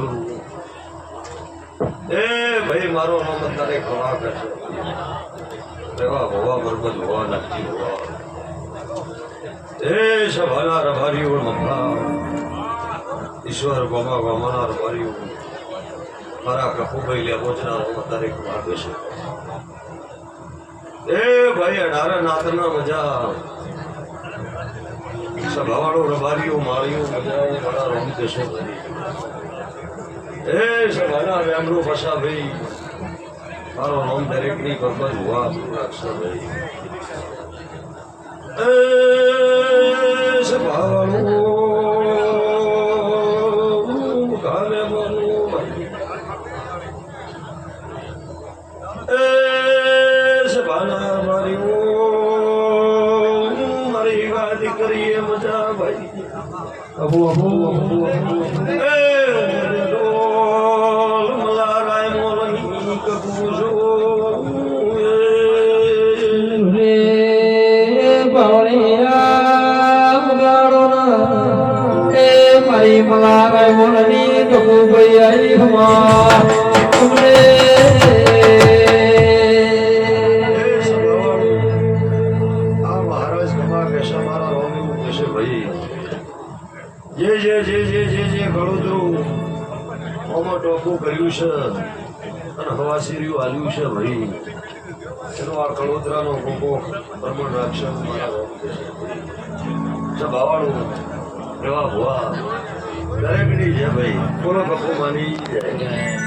કરું એ ભાઈ, મારો નામ અત્યારે ખવા કરશે એવા હોવા બરબદ હોવા નાખતી હોવા. એ સભાના રભારીઓ મફા ઈશ્વર ગોમા ગોમાના રભારીઓ. મારા કપુભાઈ લે પહોંચનાર તારે ખવા કરશે એ ભાઈ, અઢારે નાથના મજા. સભાવાળો રબારીઓ, માળીઓ મજા મારા રોમ દેશો એ સભાના વેમડો ફસા ભાઈ મારો નામ દરેકની ખબર હોવા રાખશે ભાઈ. વાત કરીએ મજા ભાઈ. અબુ અબુ અબુ અબુ એ, ડોલ મલારાય મોલની કબૂજો રે બાવળિયા ઉગાડો ના. એ મારી મલારાય મોરની ગપુ ભાઈ ભાઈ. જે જે જે જે જે જે ઘણું આમાં ટોપું કર્યું છે. અને હવાસીર્યું આલ્યું છે ભાઈ. એનો આ કડોદરાનો ગોગો પ્રમાણ રાક્ષસ રોમ રેવા ભુવા. દરેકની છે ભાઈ. કોનો કપો માની જાય?